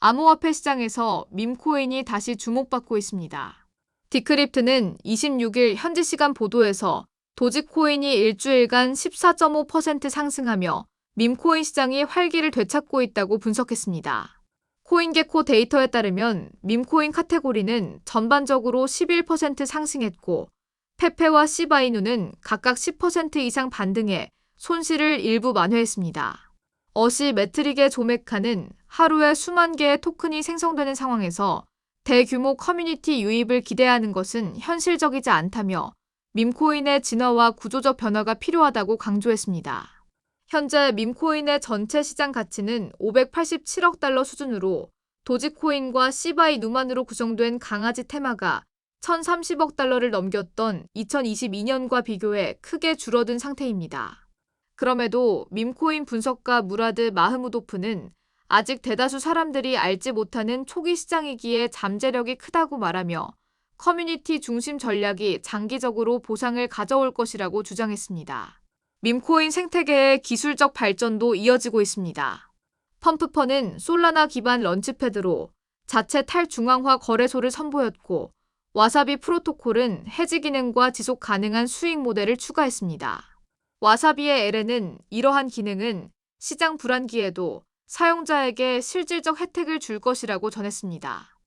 암호화폐 시장에서 밈코인이 다시 주목받고 있습니다. 디크립트는 26일 현지 시간 보도에서 도지코인이 일주일간 14.5% 상승하며 밈코인 시장이 활기를 되찾고 있다고 분석했습니다. 코인게코 데이터에 따르면 밈코인 카테고리는 전반적으로 11% 상승했고 페페와 시바이누는 각각 10% 이상 반등해 손실을 일부 만회했습니다. 어시 매트릭의 조메카는 하루에 수만 개의 토큰이 생성되는 상황에서 대규모 커뮤니티 유입을 기대하는 것은 현실적이지 않다며 밈코인의 진화와 구조적 변화가 필요하다고 강조했습니다. 현재 밈코인의 전체 시장 가치는 587억 달러 수준으로 도지코인과 시바이 누만으로 구성된 강아지 테마가 1,030억 달러를 넘겼던 2022년과 비교해 크게 줄어든 상태입니다. 그럼에도 밈코인 분석가 무라드 마흐무도프는 아직 대다수 사람들이 알지 못하는 초기 시장이기에 잠재력이 크다고 말하며 커뮤니티 중심 전략이 장기적으로 보상을 가져올 것이라고 주장했습니다. 밈코인 생태계의 기술적 발전도 이어지고 있습니다. 펌프퍼는 솔라나 기반 런치패드로 자체 탈중앙화 거래소를 선보였고 와사비 프로토콜은 해지 기능과 지속 가능한 수익 모델을 추가했습니다. 와사비의 LN은 이러한 기능은 시장 불안기에도 사용자에게 실질적 혜택을 줄 것이라고 전했습니다.